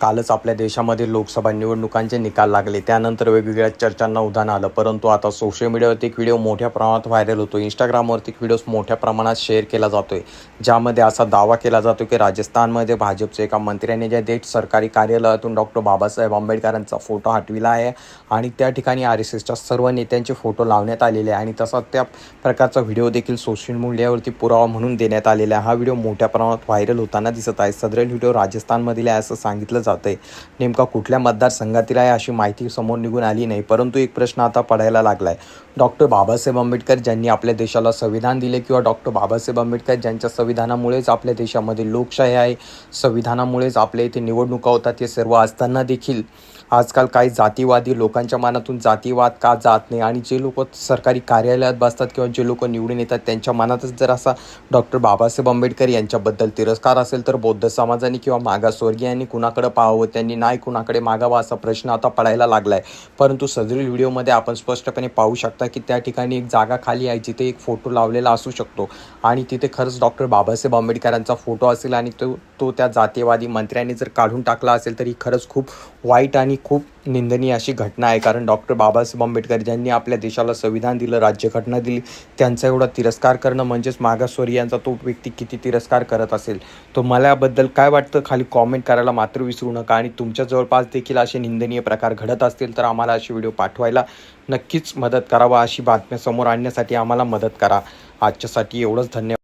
कालच आपल्या देशामध्ये लोकसभा निवडणुकांचे निकाल लागले. त्यानंतर वेगवेगळ्या चर्चांना उधाण आलं. परंतु आता सोशल मीडियावरती एक व्हिडिओ मोठ्या प्रमाणात व्हायरल होतो इंस्टाग्रामवरती व्हिडिओ मोठ्या प्रमाणात शेअर केला जातोय. ज्यामध्ये असा दावा केला जातो की राजस्थानमध्ये भाजपचे एका मंत्र्याने ज्या देठ सरकारी कार्यालयातून डॉक्टर बाबासाहेब आंबेडकरांचा फोटो हटविला आहे आणि त्या ठिकाणी आर एस एसच्या सर्व नेत्यांचे फोटो लावण्यात आलेले आहे. आणि तसा त्या प्रकारचा व्हिडिओ देखील सोशल मीडियावरती पुरावा म्हणून देण्यात आलेला आहे. हा व्हिडिओ मोठ्या प्रमाणात व्हायरल होताना दिसत आहे. सदरेल व्हिडिओ राजस्थानमधील आहे असं सांगितलं जातं जात आहे नेमका कुठल्या मतदारसंघातील आहे अशी माहिती समोर निघून आली नाही परंतु एक प्रश्न आता पडायला लागला आहे डॉक्टर बाबासाहेब आंबेडकर ज्यांनी आपल्या देशाला संविधान दिले किंवा डॉक्टर बाबासाहेब आंबेडकर ज्यांच्या संविधानामुळेच आपल्या देशामध्ये लोकशाही आहे संविधानामुळेच आपल्या इथे निवडणुका होतात हे सर्व असताना देखील आजकाल काही जातीवादी लोकांच्या मनातून जातीवाद का जात नाही आणि जे लोक सरकारी कार्यालयात बसतात किंवा जे लोक निवडून येतात त्यांच्या मनातच जर असा डॉक्टर बाबासाहेब आंबेडकर यांच्याबद्दल तिरस्कार असेल तर बौद्ध समाजाने किंवा मागासवर्गीयांनी कुणाकडे पाहावं त्यांनी नाही कुणाकडे मागावा असा प्रश्न आता पडायला लागला आहे परंतु सदरील व्हिडिओमध्ये आपण स्पष्टपणे पाहू शकता की त्या ठिकाणी एक जागा खाली आहे जिथे एक फोटो लावलेला असू शकतो आणि तिथे खरंच डॉक्टर बाबासाहेब आंबेडकरांचा फोटो असेल आणि तो तो त्या जातीवादी मंत्र्यांनी जर काढून टाकला असेल तर ही खरंच खूप वाईट आणि खूप निंदनीय अशी घटना आहे. कारण डॉक्टर बाबासाहेब आंबेडकर ज्यांनी आपल्या देशाला संविधान दिलं राज्यघटना दिली त्यांचा एवढा तिरस्कार करणं म्हणजेच मागासवर्गीयांचा तो व्यक्ती किती तिरस्कार करत असेल? तो मला याबद्दल काय वाटतं? खाली कॉमेंट करायला मात्र विसरू नका. आणि तुमच्या जवळपास देखील असे निंदनीय प्रकार घडत असतील तर आम्हाला असे व्हिडिओ पाठवायला नक्कीच मदत करावा अशी बातम्या समोर आणण्यासाठी आम्हाला मदत करा. आजच्यासाठी एवढंच. धन्यवाद.